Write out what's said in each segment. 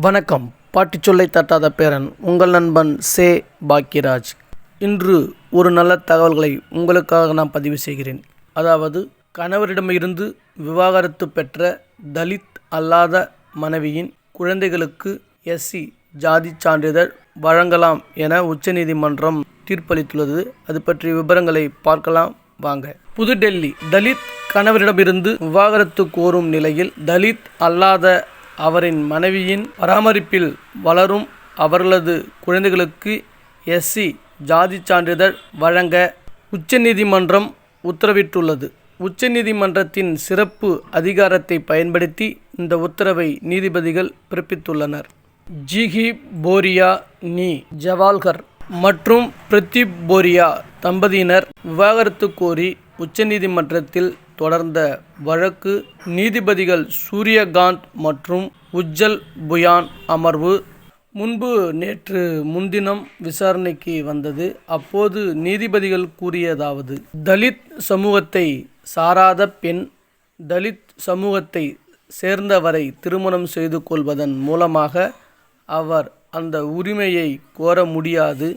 வணக்கம். பாட்டி சொல்லை தட்டாத பேரன் உங்கள் நண்பன் சே. பாக்கியராஜ். இன்று ஒரு நல்ல தகவல்களை உங்களுக்காக நான் பதிவு செய்கிறேன். அதாவது கணவரிடமிருந்து விவாகரத்து பெற்ற தலித் அல்லாத மனைவியின் குழந்தைகளுக்கு எஸ்சி ஜாதி சான்றிதழ் வழங்கலாம் என உச்சநீதிமன்றம் தீர்ப்பளித்துள்ளது. அது பற்றிய விவரங்களை பார்க்கலாம். வாங்க. புதுடெல்லி தலித் கணவரிடமிருந்து விவாகரத்து கோரும் நிலையில் தலித் அல்லாத அவரின் மனைவியின் பராமரிப்பில் வளரும் அவர்களது குழந்தைகளுக்கு எஸ்சி ஜாதி சான்றிதழ் வழங்க உச்சநீதிமன்றம் உத்தரவிட்டுள்ளது. உச்சநீதிமன்றத்தின் சிறப்பு அதிகாரத்தை பயன்படுத்தி இந்த உத்தரவை நீதிபதிகள் பிறப்பித்துள்ளனர். ஜிஹி போரியா நீ ஜவால்கர் மற்றும் பிரதீப் போரியா தம்பதியினர் விவாகரத்து கோரி உச்சநீதிமன்றத்தில் தொடர்ந்த வழக்கு நீதிபதிகள் சூரியகாந்த் மற்றும் உஜ்ஜல் புயான் அமர்வு முன்பு நேற்று முன்தினம் விசாரணைக்கு வந்தது. அப்போது நீதிபதிகள் கூறியதாவது தலித் சமூகத்தை சாராத பெண் தலித் சமூகத்தை சேர்ந்தவரை திருமணம் செய்து கொள்வதன் மூலமாக அவர் அந்த உரிமையை கோர முடியாது.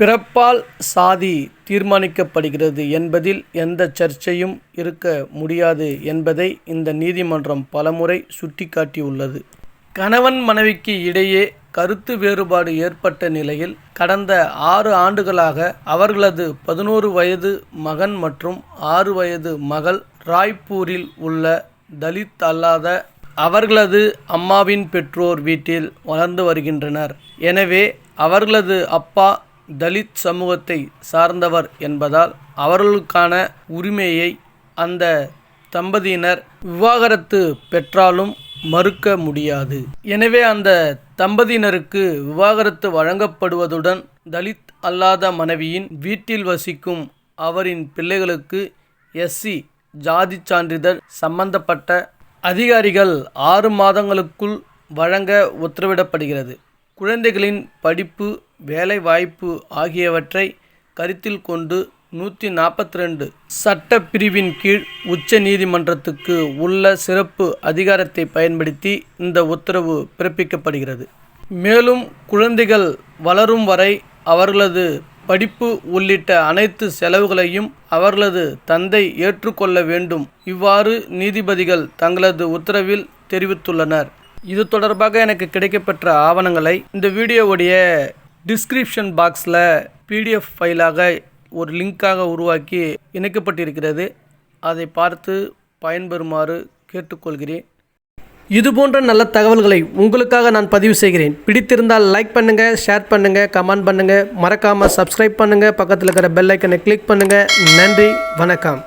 பிறப்பால் சாதி தீர்மானிக்கப்படுகிறது என்பதில் எந்த சர்ச்சையும் இருக்க முடியாது என்பதை இந்த நீதிமன்றம் பலமுறை சுட்டிக்காட்டியுள்ளது. கணவன் மனைவிக்கு இடையே கருத்து வேறுபாடு ஏற்பட்ட நிலையில் கடந்த ஆறு ஆண்டுகளாக அவர்களது பதினோரு வயது மகன் மற்றும் ஆறு வயது மகள் ராய்ப்பூரில் உள்ள தலித் அல்லாத அவர்களது அம்மாவின் பெற்றோர் வீட்டில் வளர்ந்து வருகின்றனர். எனவே அவர்களது அப்பா தலித் சமூகத்தை சார்ந்தவர் என்பதால் அவர்களுக்கான உரிமையை அந்த தம்பதியினர் விவாகரத்து பெற்றாலும் மறுக்க முடியாது. எனவே அந்த தம்பதியினருக்கு விவாகரத்து வழங்கப்படுவதுடன் தலித் அல்லாத மனைவியின் வீட்டில் வசிக்கும் அவரின் பிள்ளைகளுக்கு எஸ்சி ஜாதி சான்றிதழ் சம்பந்தப்பட்ட அதிகாரிகள் ஆறு மாதங்களுக்குள் வழங்க உத்தரவிடப்படுகிறது. குழந்தைகளின் படிப்பு வேலைவாய்ப்பு ஆகியவற்றை கருத்தில் கொண்டு நூற்றி நாற்பத்தி ரெண்டு சட்ட பிரிவின் கீழ் உச்ச நீதிமன்றத்துக்கு உள்ள சிறப்பு அதிகாரத்தை பயன்படுத்தி இந்த உத்தரவு பிறப்பிக்கப்படுகிறது. மேலும் குழந்தைகள் வளரும் வரை அவர்களது படிப்பு உள்ளிட்ட அனைத்து செலவுகளையும் அவர்களது தந்தை ஏற்றுக்கொள்ள வேண்டும். இவ்வாறு நீதிபதிகள் தங்களது உத்தரவில் தெரிவித்துள்ளனர். இது தொடர்பாக எனக்கு கிடைக்கப்பெற்ற ஆவணங்களை இந்த வீடியோவுடைய டிஸ்கிரிப்ஷன் பாக்ஸில் பிடிஎஃப் ஃபைலாக ஒரு லிங்காக உருவாக்கி இணைக்கப்பட்டிருக்கிறது. அதை பார்த்து பயன்பெறுமாறு கேட்டுக்கொள்கிறேன். இது போன்ற நல்ல தகவல்களை உங்களுக்காக நான் பதிவு செய்கிறேன். பிடித்திருந்தால் லைக் பண்ணுங்கள் ஷேர் பண்ணுங்கள் கமெண்ட் பண்ணுங்கள் மறக்காமல் சப்ஸ்கிரைப் பண்ணுங்கள் பக்கத்தில் இருக்கிற பெல் ஐக்கனை கிளிக் பண்ணுங்கள் நன்றி வணக்கம்.